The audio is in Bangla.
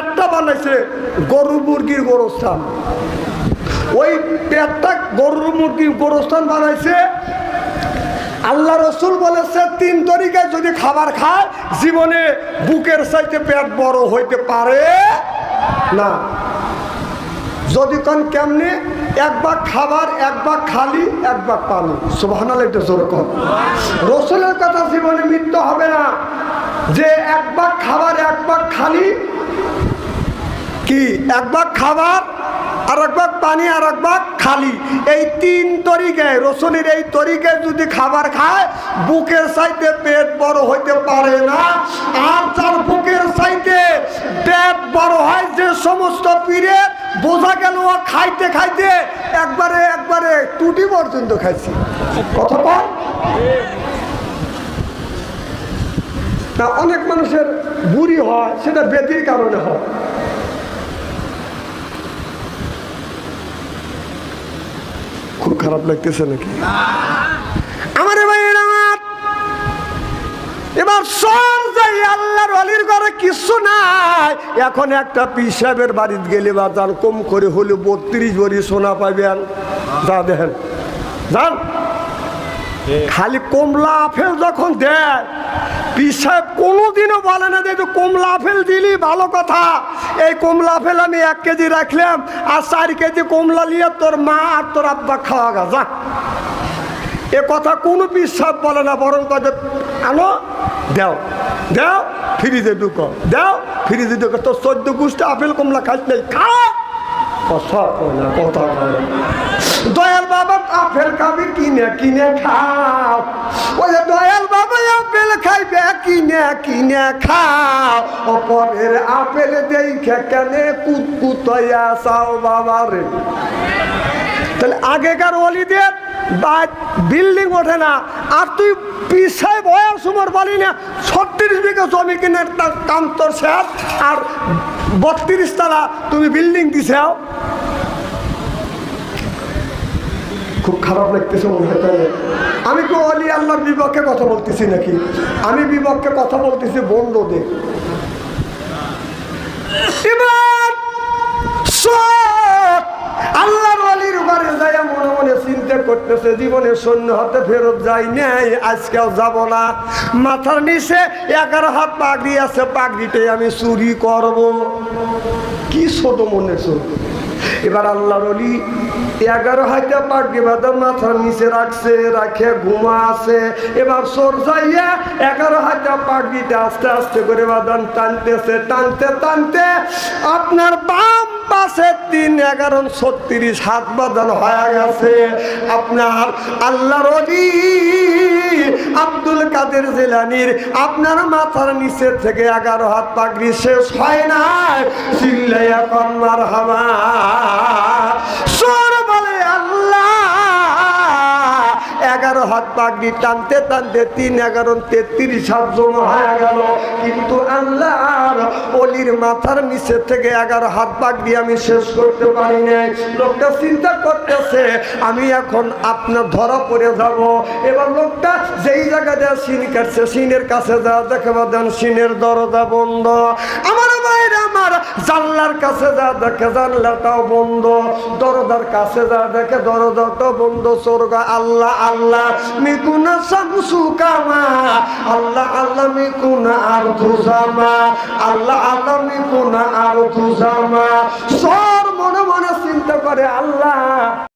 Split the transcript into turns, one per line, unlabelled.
একটা বানাইছে গরু মুরগির গোরস্থান। ওই পেটটা গরুর মুরগির গোরস্থান বানাইছে। আল্লাহ রসুল বলেছে, তিন তরিকায় যদি খাবার খায়, জীবনে বুকের চাইতে পেট বড় হইতে পারে না। যদি কোন কেমনে? এক ভাগ খাবার, এক ভাগ খালি, এক ভাগ পানি। সুবহানাল্লাহ, এটা জোর কর। রসুলের কথা জীবনে মৃত্যু হবে না। যে এক ভাগ খাবার, এক ভাগ খালি কি? এক ভাগ খাবার আর এক ভাগ পানি আর এক ভাগ খালি। এই তিন তরিকায়, রসুনের এই তরিকায় যদি খাবার খায়, বুকের সাইতে পেট বড় হইতে পারে না। আর যার বুকের সাইতে পেট বড় হয়, যে সমস্ত পীরে, বোঝা গেল খাইতে খাইতে একবারে একবারে টুটি পর্যন্ত খাইছি। কথা না অনেক মানুষের বুড়ি হয়, সেটা বেদির কারণে হয়। খারাপ লাগতেছে নাকি? আমার ভাইয়ের আমার। এবার সব যাই আল্লাহর অলির ঘরে কিছু নাই। এখন একটা পিসাবের বাড়িতে গেলে বা যান কম করে হলে বত্রিশ ভরি সোনা পাবেন যা দেখেন। যান। খালি কমলা আপেল যখন দেয়, পিসাব কোনোদিনও বলে না যে কমলা আপেল দিলি, ভালো কথা। এই কমলা আপেল আমি এক কেজি রাখলাম, আর চার কেজি কমলা নিয়ে তোর মা আর তোর আব্বা খাওয়া গা, যা। এ কথা কোনো বিশ্বাস বলে না, বরং কথা আনো, দেও দেও, ফ্রিজে ঢুকো, দেও, ফ্রিজে ঢুকো, তোর চোদ্দ গুষ্টি আপেল কমলা খাস নেই, খা। কথা কথা দয়াল আপেল খাবি, কিনে কিনে খাও। ওই দয়াল বাবা আপেল খাইবে, কিনে কিনে খাও। অপরের আপেল দেখে কেনে কুতকুতয়া চাও বাবা রে। তাহলে আগেকার অলিদের বিল্ডিং ওঠে না। আর তুই পিসায় বয়স উমর বলি না, ছত্রিশ বিঘা জমি কিনে কাম তোর আর বত্রিশ তালা তুমি বিল্ডিং দিছাও খুব খারাপ লাগতেছে মনে হয়, তাই আমি তো অলি আল্লাহর বিপক্ষে কথা বলতেছি নাকি? আমি বিপক্ষে কথা বলতেছি বন্ধুদের। মনে মনে করতেছে সৈন্য হাতে ফেরত যাব না। মাথার নিচে এগারো হাত আছে পাগড়িতে আমি চুরি করব। কি ছোট মনে ছোট এবার আল্লাহর অলি এগারো হাতে পাগড়ি বাঁধা মাথার নিচে রাখছে, রাখে, ঘুমা আছে। এবার সর যাইয়া এগারো হাতে পাগড়িটা আস্তে আস্তে করে বাঁধান টানতেছে, টানতে টানতে আপনার বাম পাশে তিন এগারো হয়ে গেছে। আপনার আল্লাহর অলি আব্দুল কাদের জেলানির, আপনার মাথার নিচে থেকে এগারো হাত পাগড়ি শেষ হয় না চিল্লাইয়া কন্যার হামা এগারো হাত পাগড়ি টানতে টানতে তিন এগারো তেত্রিশ হাত জমা হয়ে গেল। কিন্তু আল্লাহর অলির মাথার নিচে থেকে এগারো হাত পাগড়ি আমি শেষ করতে পারি নাই। লোকটা চিন্তা করতেছে, আমি এখন আপনার ধরা পড়ে যাব। এবার লোকটা যেই জায়গা দেয় সিন কাটছে, সিনের কাছে যা দেখে দেন সিনের দরজা বন্ধ। জানলার কাছে যা দেখে জানলাটাও বন্ধ, দরজার কাছে যা দেখে দরজাটাও বন্ধ। স্বর্গ, আল্লাহ আল্লাহ মিকুনা শামসু কামা। আল্লাহ আল্লাহ মিকুনা আর তুজামা আল্লাহ আল্লাহ মিকুনা আর তুজামা সর মনে মনে চিন্তা করে, আল্লাহ।